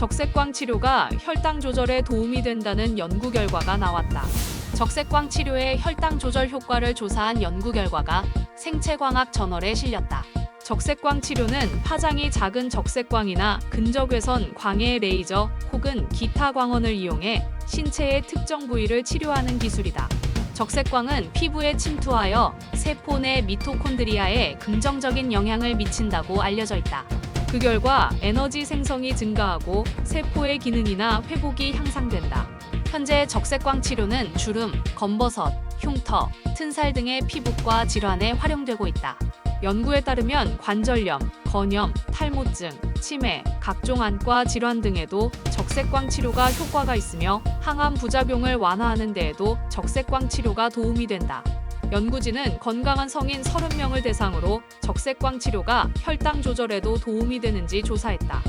적색광 치료가 혈당 조절에 도움이 된다는 연구 결과가 나왔다. 적색광 치료의 혈당 조절 효과를 조사한 연구 결과가 생체광학 저널에 실렸다. 적색광 치료는 파장이 작은 적색광이나 근적외선 광해 레이저 혹은 기타 광원을 이용해 신체의 특정 부위를 치료하는 기술이다. 적색광은 피부에 침투하여 세포 내 미토콘드리아에 긍정적인 영향을 미친다고 알려져 있다. 그 결과 에너지 생성이 증가하고 세포의 기능이나 회복이 향상된다. 현재 적색광 치료는 주름, 검버섯, 흉터, 튼살 등의 피부과 질환에 활용되고 있다. 연구에 따르면 관절염, 건염, 탈모증, 치매, 각종 안과 질환 등에도 적색광 치료가 효과가 있으며 항암 부작용을 완화하는 데에도 적색광 치료가 도움이 된다. 연구진은 건강한 성인 30명을 대상으로 적색광 치료가 혈당 조절에도 도움이 되는지 조사했다.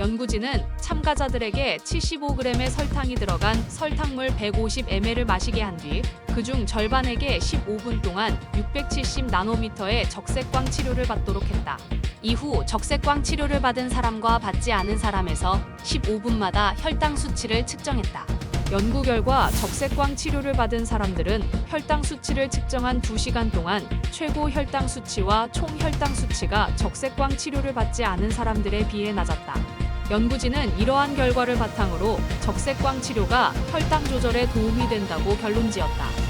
연구진은 참가자들에게 75g의 설탕이 들어간 설탕물 150ml을 마시게 한 뒤 그중 절반에게 15분 동안 670 나노미터의 적색광 치료를 받도록 했다. 이후 적색광 치료를 받은 사람과 받지 않은 사람에서 15분마다 혈당 수치를 측정했다. 연구 결과 적색광 치료를 받은 사람들은 혈당 수치를 측정한 2시간 동안 최고 혈당 수치와 총 혈당 수치가 적색광 치료를 받지 않은 사람들에 비해 낮았다. 연구진은 이러한 결과를 바탕으로 적색광 치료가 혈당 조절에 도움이 된다고 결론 지었다.